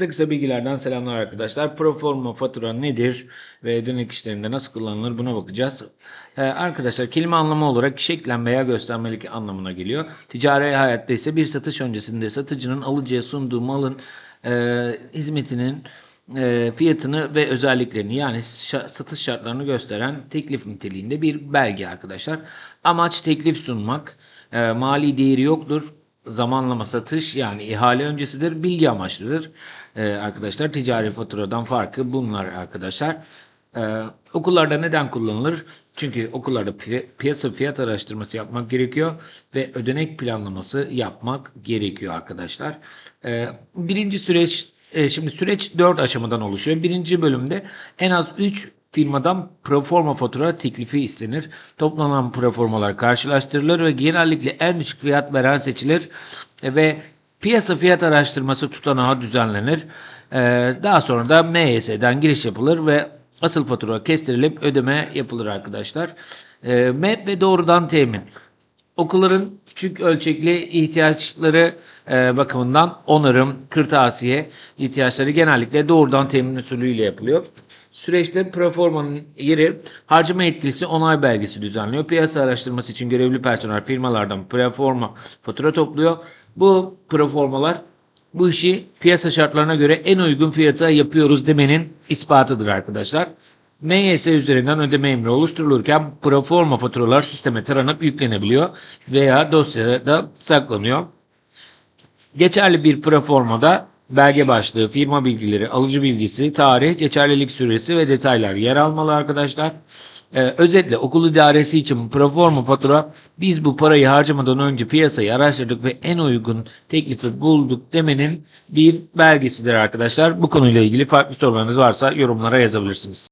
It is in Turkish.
Kısa kısa bilgilerden selamlar arkadaşlar. Proforma fatura nedir ve ödenek işlerinde nasıl kullanılır buna bakacağız. Ee, arkadaşlar kelime anlamı olarak şeklen veya göstermelik anlamına geliyor. Ticari hayatta ise bir satış öncesinde satıcının alıcıya sunduğu malın e, hizmetinin e, fiyatını ve özelliklerini yani satış şartlarını gösteren teklif niteliğinde bir belge arkadaşlar. Amaç teklif sunmak. E, mali değeri yoktur zamanlama satış yani ihale öncesidir. Bilgi amaçlıdır. Ee, arkadaşlar ticari faturadan farkı bunlar arkadaşlar. Ee, okullarda neden kullanılır? Çünkü okullarda pi- piyasa fiyat araştırması yapmak gerekiyor ve ödenek planlaması yapmak gerekiyor arkadaşlar. Ee, birinci süreç e, şimdi süreç 4 aşamadan oluşuyor. Birinci bölümde en az 3 firmadan proforma fatura teklifi istenir. Toplanan proformalar karşılaştırılır ve genellikle en düşük fiyat veren seçilir E, ve piyasa fiyat araştırması tutanağı düzenlenir. E, Daha sonra da MYS'den giriş yapılır ve asıl fatura kestirilip ödeme yapılır arkadaşlar. E, MEP ve doğrudan temin. Okulların küçük ölçekli ihtiyaçları e, bakımından onarım, kırtasiye ihtiyaçları genellikle doğrudan temin usulüyle yapılıyor. Süreçte proformanın yeri harcama etkisi onay belgesi düzenliyor. Piyasa araştırması için görevli personel firmalardan proforma fatura topluyor. Bu proformalar bu işi piyasa şartlarına göre en uygun fiyata yapıyoruz demenin ispatıdır arkadaşlar. MYS üzerinden ödeme emri oluşturulurken proforma faturalar sisteme taranıp yüklenebiliyor veya dosyada saklanıyor. Geçerli bir proformada belge başlığı, firma bilgileri, alıcı bilgisi, tarih, geçerlilik süresi ve detaylar yer almalı arkadaşlar. Ee, özetle okul idaresi için proforma fatura biz bu parayı harcamadan önce piyasayı araştırdık ve en uygun teklifi bulduk demenin bir belgesidir arkadaşlar. Bu konuyla ilgili farklı sorularınız varsa yorumlara yazabilirsiniz.